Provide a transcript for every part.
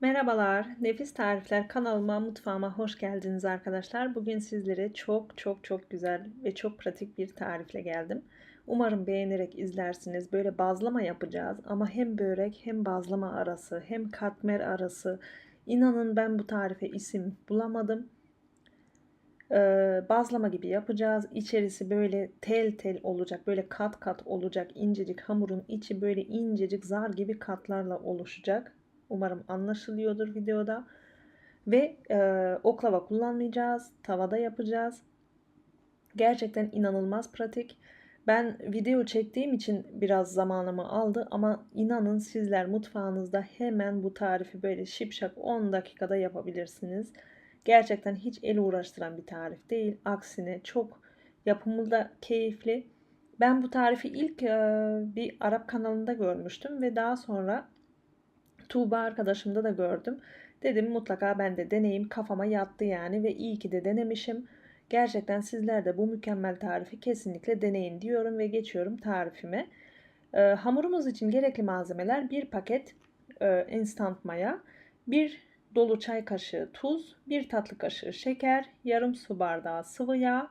Merhabalar, Nefis Tarifler kanalıma, mutfağıma hoş geldiniz arkadaşlar. Bugün sizlere çok çok çok güzel ve çok pratik bir tarifle geldim. Umarım beğenerek izlersiniz. Böyle bazlama yapacağız ama hem börek hem bazlama arası hem katmer arası. İnanın ben bu tarife isim bulamadım. Ee, bazlama gibi yapacağız. İçerisi böyle tel tel olacak, böyle kat kat olacak. incecik hamurun içi böyle incecik zar gibi katlarla oluşacak. Umarım anlaşılıyordur videoda. Ve e, oklava kullanmayacağız. Tavada yapacağız. Gerçekten inanılmaz pratik. Ben video çektiğim için biraz zamanımı aldı ama inanın sizler mutfağınızda hemen bu tarifi böyle şipşak 10 dakikada yapabilirsiniz. Gerçekten hiç el uğraştıran bir tarif değil. Aksine çok yapımı da keyifli. Ben bu tarifi ilk e, bir Arap kanalında görmüştüm ve daha sonra Tuğba arkadaşımda da gördüm. Dedim mutlaka ben de deneyim kafama yattı yani ve iyi ki de denemişim. Gerçekten sizler de bu mükemmel tarifi kesinlikle deneyin diyorum ve geçiyorum tarifime. E, hamurumuz için gerekli malzemeler bir paket e, instant maya, bir dolu çay kaşığı tuz, bir tatlı kaşığı şeker, yarım su bardağı sıvı yağ,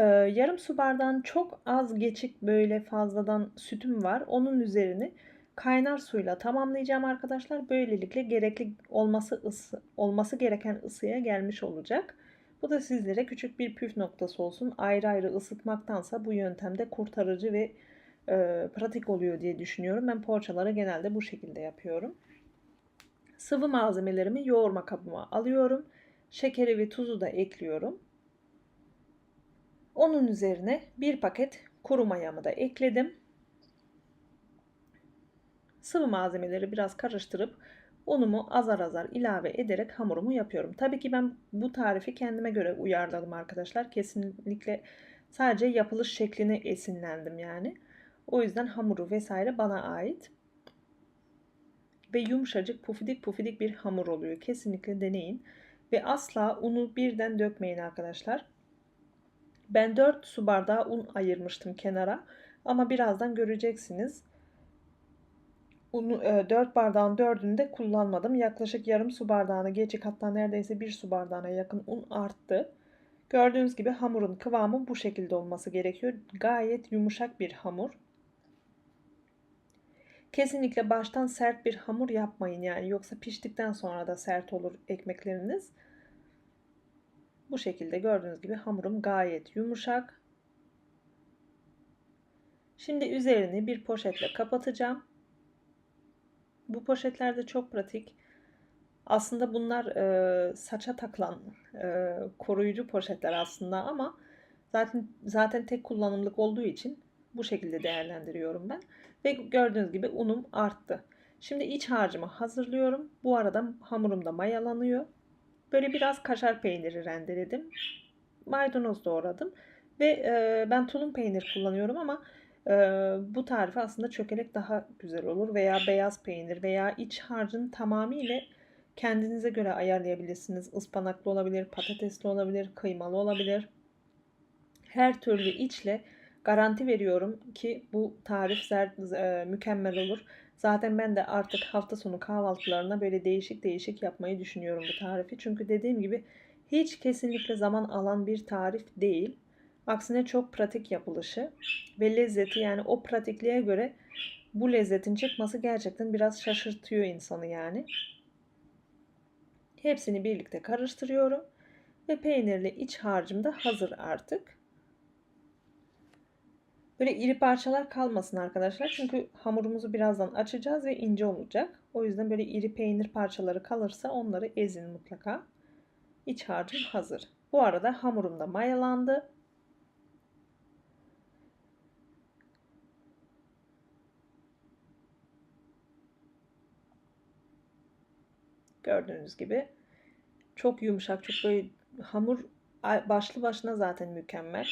ee, yarım su bardağın çok az geçik böyle fazladan sütüm var. Onun üzerini kaynar suyla tamamlayacağım arkadaşlar. Böylelikle gerekli olması ısı, olması gereken ısıya gelmiş olacak. Bu da sizlere küçük bir püf noktası olsun. Ayrı ayrı ısıtmaktansa bu yöntemde kurtarıcı ve e, pratik oluyor diye düşünüyorum. Ben poğaçaları genelde bu şekilde yapıyorum. Sıvı malzemelerimi yoğurma kabıma alıyorum. Şekeri ve tuzu da ekliyorum. Onun üzerine bir paket kuru mayamı da ekledim. Sıvı malzemeleri biraz karıştırıp unumu azar azar ilave ederek hamurumu yapıyorum. Tabii ki ben bu tarifi kendime göre uyarladım arkadaşlar. Kesinlikle sadece yapılış şekline esinlendim yani. O yüzden hamuru vesaire bana ait. Ve yumuşacık pufidik pufidik bir hamur oluyor. Kesinlikle deneyin. Ve asla unu birden dökmeyin arkadaşlar. Ben 4 su bardağı un ayırmıştım kenara. Ama birazdan göreceksiniz. Unu, 4 e, bardağın 4'ünü de kullanmadım. Yaklaşık yarım su bardağına geçik hatta neredeyse 1 su bardağına yakın un arttı. Gördüğünüz gibi hamurun kıvamı bu şekilde olması gerekiyor. Gayet yumuşak bir hamur. Kesinlikle baştan sert bir hamur yapmayın yani yoksa piştikten sonra da sert olur ekmekleriniz. Bu şekilde gördüğünüz gibi hamurum gayet yumuşak. Şimdi üzerini bir poşetle kapatacağım. Bu poşetler de çok pratik. Aslında bunlar e, saça takılan e, koruyucu poşetler aslında ama zaten zaten tek kullanımlık olduğu için bu şekilde değerlendiriyorum ben. Ve gördüğünüz gibi unum arttı. Şimdi iç harcımı hazırlıyorum. Bu arada hamurum da mayalanıyor. Böyle biraz kaşar peyniri rendeledim. Maydanoz doğradım. Ve e, ben tulum peynir kullanıyorum ama bu tarifi aslında çökelek daha güzel olur. Veya beyaz peynir veya iç harcın tamamıyla kendinize göre ayarlayabilirsiniz. Ispanaklı olabilir, patatesli olabilir, kıymalı olabilir. Her türlü içle garanti veriyorum ki bu tarif mükemmel olur. Zaten ben de artık hafta sonu kahvaltılarına böyle değişik değişik yapmayı düşünüyorum bu tarifi. Çünkü dediğim gibi hiç kesinlikle zaman alan bir tarif değil. Aksine çok pratik yapılışı ve lezzeti yani o pratikliğe göre bu lezzetin çıkması gerçekten biraz şaşırtıyor insanı yani. Hepsini birlikte karıştırıyorum ve peynirli iç harcım da hazır artık. Böyle iri parçalar kalmasın arkadaşlar. Çünkü hamurumuzu birazdan açacağız ve ince olacak. O yüzden böyle iri peynir parçaları kalırsa onları ezin mutlaka. İç harcım hazır. Bu arada hamurum da mayalandı. Gördüğünüz gibi çok yumuşak, çok böyle hamur başlı başına zaten mükemmel.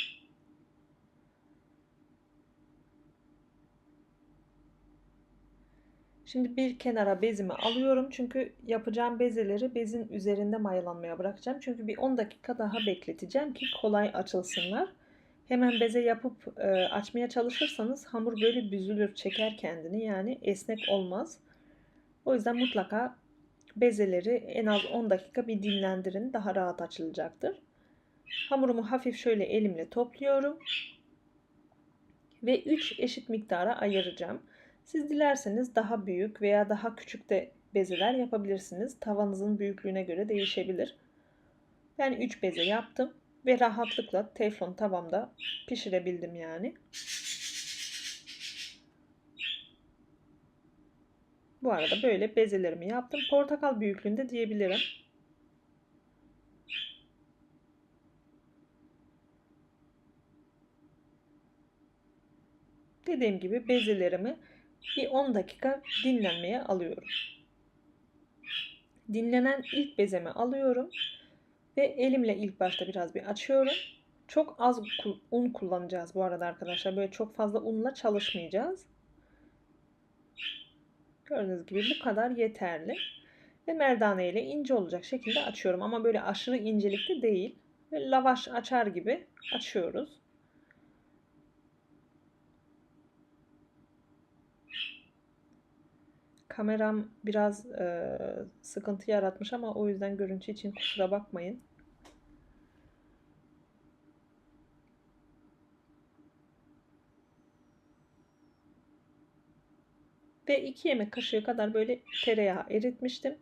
Şimdi bir kenara bezimi alıyorum. Çünkü yapacağım bezeleri bezin üzerinde mayalanmaya bırakacağım. Çünkü bir 10 dakika daha bekleteceğim ki kolay açılsınlar. Hemen beze yapıp e, açmaya çalışırsanız hamur böyle büzülür, çeker kendini. Yani esnek olmaz. O yüzden mutlaka bezeleri en az 10 dakika bir dinlendirin. Daha rahat açılacaktır. Hamurumu hafif şöyle elimle topluyorum. Ve 3 eşit miktara ayıracağım. Siz dilerseniz daha büyük veya daha küçük de bezeler yapabilirsiniz. Tavanızın büyüklüğüne göre değişebilir. Ben 3 beze yaptım ve rahatlıkla teflon tavamda pişirebildim yani. Bu arada böyle bezelerimi yaptım. Portakal büyüklüğünde diyebilirim. Dediğim gibi bezelerimi bir 10 dakika dinlenmeye alıyorum. Dinlenen ilk bezemi alıyorum ve elimle ilk başta biraz bir açıyorum. Çok az un kullanacağız bu arada arkadaşlar. Böyle çok fazla unla çalışmayacağız. Gördüğünüz gibi bu kadar yeterli. Ve merdane ile ince olacak şekilde açıyorum. Ama böyle aşırı incelikte değil. Ve lavaş açar gibi açıyoruz. Kameram biraz e, sıkıntı yaratmış ama o yüzden görüntü için kusura bakmayın. Ve 2 yemek kaşığı kadar böyle tereyağı eritmiştim.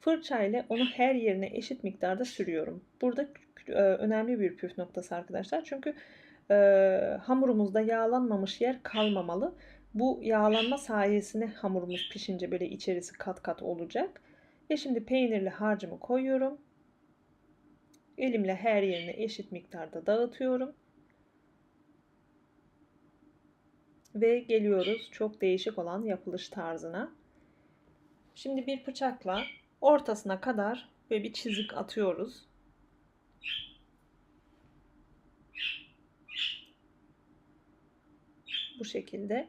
Fırça ile onu her yerine eşit miktarda sürüyorum. Burada e, önemli bir püf noktası arkadaşlar. Çünkü e, hamurumuzda yağlanmamış yer kalmamalı. Bu yağlanma sayesinde hamurumuz pişince böyle içerisi kat kat olacak. Ve şimdi peynirli harcımı koyuyorum. Elimle her yerine eşit miktarda dağıtıyorum. Ve geliyoruz çok değişik olan yapılış tarzına. Şimdi bir bıçakla ortasına kadar ve bir çizik atıyoruz. Bu şekilde.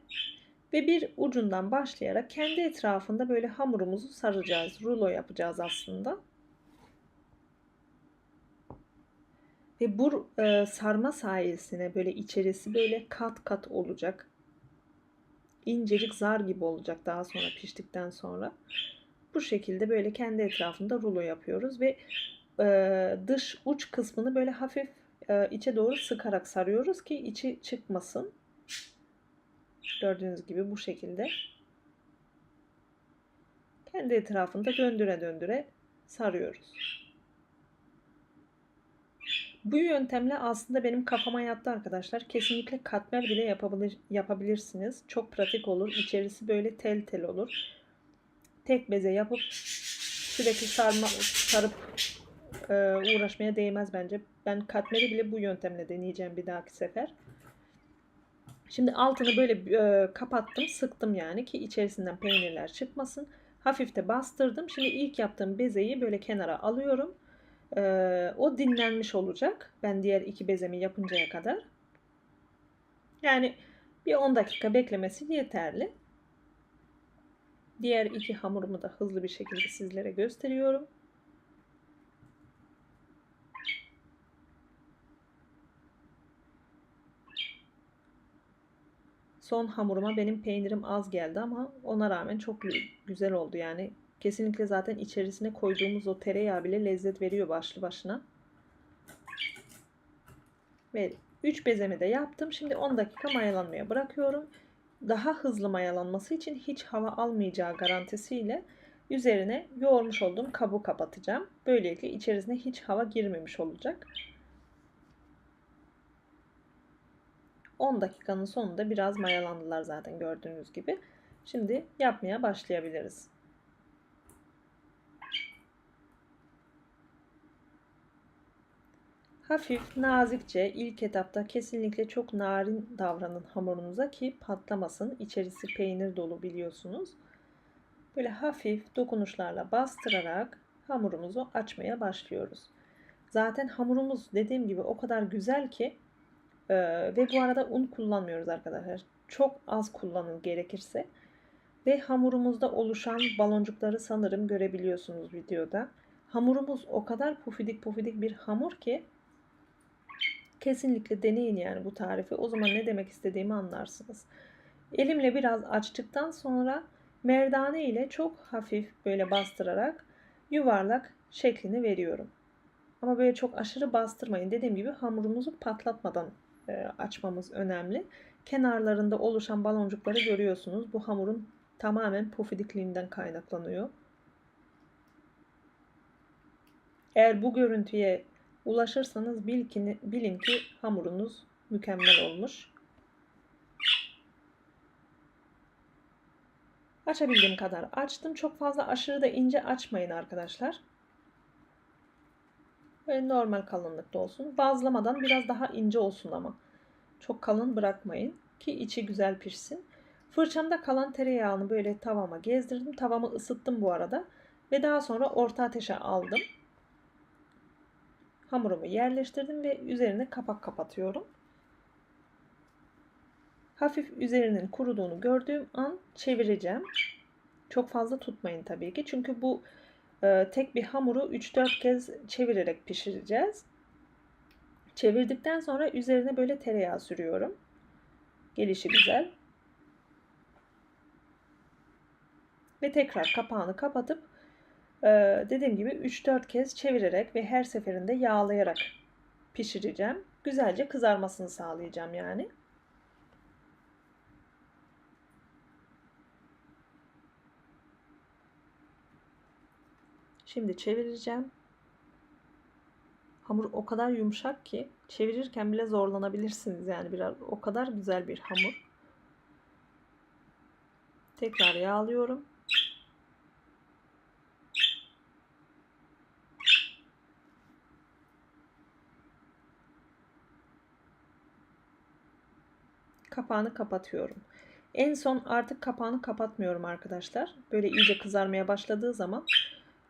Ve bir ucundan başlayarak kendi etrafında böyle hamurumuzu saracağız. Rulo yapacağız aslında. Ve bu e, sarma sayesinde böyle içerisi böyle kat kat olacak. İncecik zar gibi olacak daha sonra piştikten sonra. Bu şekilde böyle kendi etrafında rulo yapıyoruz ve e, dış uç kısmını böyle hafif e, içe doğru sıkarak sarıyoruz ki içi çıkmasın. Gördüğünüz gibi bu şekilde. Kendi etrafında döndüre döndüre sarıyoruz. Bu yöntemle aslında benim kafama yattı arkadaşlar. Kesinlikle katmer bile yapabilir, yapabilirsiniz. Çok pratik olur. İçerisi böyle tel tel olur. Tek beze yapıp sürekli sarma, sarıp e, uğraşmaya değmez bence. Ben katmeri bile bu yöntemle deneyeceğim bir dahaki sefer. Şimdi altını böyle e, kapattım, sıktım yani ki içerisinden peynirler çıkmasın. Hafif de bastırdım. Şimdi ilk yaptığım bezeyi böyle kenara alıyorum. E, o dinlenmiş olacak. Ben diğer iki bezemi yapıncaya kadar. Yani bir 10 dakika beklemesi yeterli. Diğer iki hamurumu da hızlı bir şekilde sizlere gösteriyorum. Son hamuruma benim peynirim az geldi ama ona rağmen çok güzel oldu yani. Kesinlikle zaten içerisine koyduğumuz o tereyağı bile lezzet veriyor başlı başına. Ve 3 bezemi de yaptım. Şimdi 10 dakika mayalanmaya bırakıyorum. Daha hızlı mayalanması için hiç hava almayacağı garantisiyle üzerine yoğurmuş olduğum kabı kapatacağım. Böylelikle içerisine hiç hava girmemiş olacak. 10 dakikanın sonunda biraz mayalandılar zaten gördüğünüz gibi. Şimdi yapmaya başlayabiliriz. Hafif, nazikçe ilk etapta kesinlikle çok narin davranın hamurunuza ki patlamasın. İçerisi peynir dolu biliyorsunuz. Böyle hafif dokunuşlarla bastırarak hamurumuzu açmaya başlıyoruz. Zaten hamurumuz dediğim gibi o kadar güzel ki ee, ve bu arada un kullanmıyoruz arkadaşlar. Çok az kullanın gerekirse. Ve hamurumuzda oluşan baloncukları sanırım görebiliyorsunuz videoda. Hamurumuz o kadar pufidik pufidik bir hamur ki kesinlikle deneyin yani bu tarifi. O zaman ne demek istediğimi anlarsınız. Elimle biraz açtıktan sonra Merdane ile çok hafif böyle bastırarak yuvarlak şeklini veriyorum. Ama böyle çok aşırı bastırmayın. Dediğim gibi hamurumuzu patlatmadan e, açmamız önemli. Kenarlarında oluşan baloncukları görüyorsunuz. Bu hamurun tamamen pofidikliğinden kaynaklanıyor. Eğer bu görüntüye ulaşırsanız bilin ki hamurunuz mükemmel olmuş. Açabildiğim kadar açtım. Çok fazla aşırı da ince açmayın arkadaşlar. Böyle normal kalınlıkta olsun. Bazlamadan biraz daha ince olsun ama. Çok kalın bırakmayın ki içi güzel pişsin. Fırçamda kalan tereyağını böyle tavama gezdirdim. Tavamı ısıttım bu arada. Ve daha sonra orta ateşe aldım. Hamurumu yerleştirdim ve üzerine kapak kapatıyorum. Hafif üzerinin kuruduğunu gördüğüm an çevireceğim. Çok fazla tutmayın tabii ki. Çünkü bu e, tek bir hamuru 3-4 kez çevirerek pişireceğiz. Çevirdikten sonra üzerine böyle tereyağı sürüyorum. Gelişi güzel. Ve tekrar kapağını kapatıp dediğim gibi 3-4 kez çevirerek ve her seferinde yağlayarak pişireceğim. Güzelce kızarmasını sağlayacağım yani. Şimdi çevireceğim. Hamur o kadar yumuşak ki çevirirken bile zorlanabilirsiniz yani biraz o kadar güzel bir hamur. Tekrar yağlıyorum. Kapağını kapatıyorum. En son artık kapağını kapatmıyorum arkadaşlar. Böyle iyice kızarmaya başladığı zaman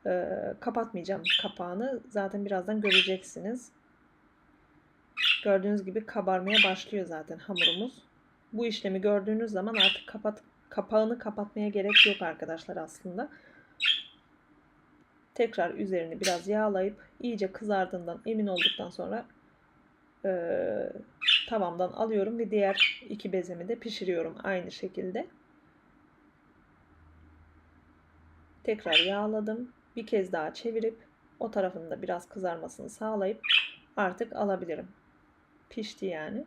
e, kapatmayacağım kapağını. Zaten birazdan göreceksiniz. Gördüğünüz gibi kabarmaya başlıyor zaten hamurumuz. Bu işlemi gördüğünüz zaman artık kapat kapağını kapatmaya gerek yok arkadaşlar aslında. Tekrar üzerini biraz yağlayıp iyice kızardığından emin olduktan sonra e, tavamdan alıyorum ve diğer iki bezemi de pişiriyorum aynı şekilde. Tekrar yağladım. Bir kez daha çevirip o tarafını da biraz kızarmasını sağlayıp artık alabilirim. Pişti yani.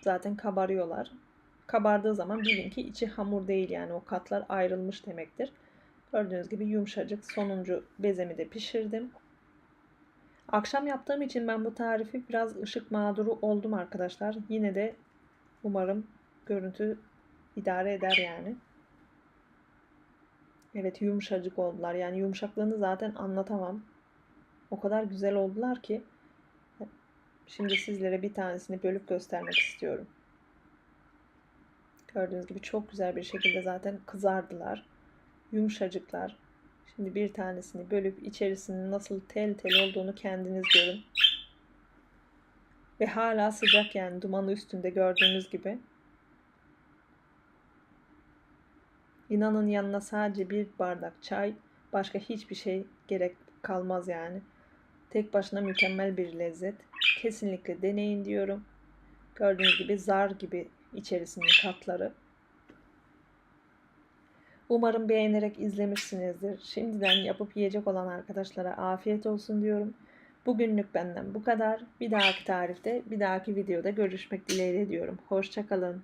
Zaten kabarıyorlar. Kabardığı zaman bilin ki içi hamur değil yani o katlar ayrılmış demektir. Gördüğünüz gibi yumuşacık sonuncu bezemi de pişirdim. Akşam yaptığım için ben bu tarifi biraz ışık mağduru oldum arkadaşlar. Yine de umarım görüntü idare eder yani. Evet yumuşacık oldular. Yani yumuşaklığını zaten anlatamam. O kadar güzel oldular ki. Şimdi sizlere bir tanesini bölüp göstermek istiyorum. Gördüğünüz gibi çok güzel bir şekilde zaten kızardılar. Yumuşacıklar. Şimdi bir tanesini bölüp içerisinin nasıl tel tel olduğunu kendiniz görün. Ve hala sıcak yani dumanı üstünde gördüğünüz gibi. İnanın yanına sadece bir bardak çay, başka hiçbir şey gerek kalmaz yani. Tek başına mükemmel bir lezzet. Kesinlikle deneyin diyorum. Gördüğünüz gibi zar gibi içerisinin katları. Umarım beğenerek izlemişsinizdir. Şimdiden yapıp yiyecek olan arkadaşlara afiyet olsun diyorum. Bugünlük benden bu kadar. Bir dahaki tarifte, bir dahaki videoda görüşmek dileğiyle diyorum. Hoşçakalın.